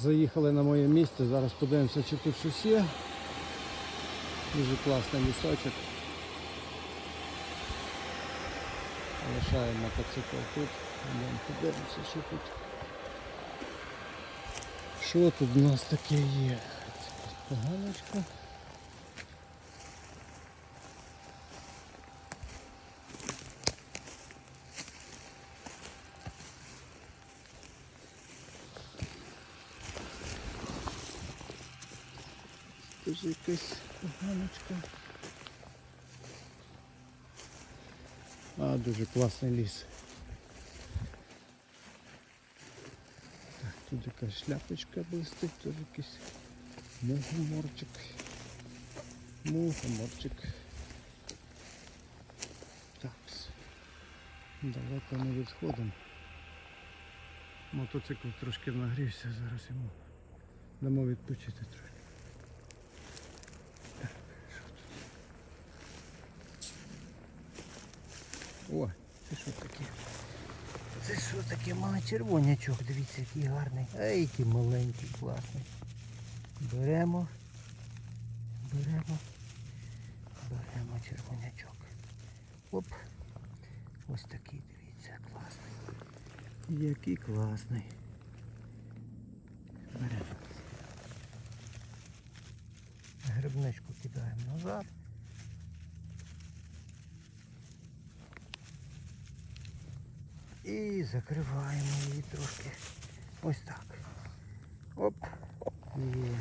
Заїхали на моє місце, зараз подивимося, чи тут щось є. Дуже класний лісочок. Лишаємо мотоцикл тут. Подивимося, що тут. Що тут у нас таке є? Поганочка. Тут якась поганочка. А, дуже класний ліс. Так, тут якась шляпочка блистить, тут якийсь мухоморчик. Мухоморчик. Так. Далеко не відходимо. Мотоцикл трошки нагрівся, зараз йому дамо відпочити трошки. Так, що тут? О, це що таке? Це що таке? Має червонячок, дивіться, який гарний. Ей, який маленький, класний. Беремо. Беремо. Беремо червонячок. Оп. Ось такий, дивіться, класний. Який класний. Беремо. Грибничку кидаємо назад. І закриваємо її трошки. Ось так. Оп. Є.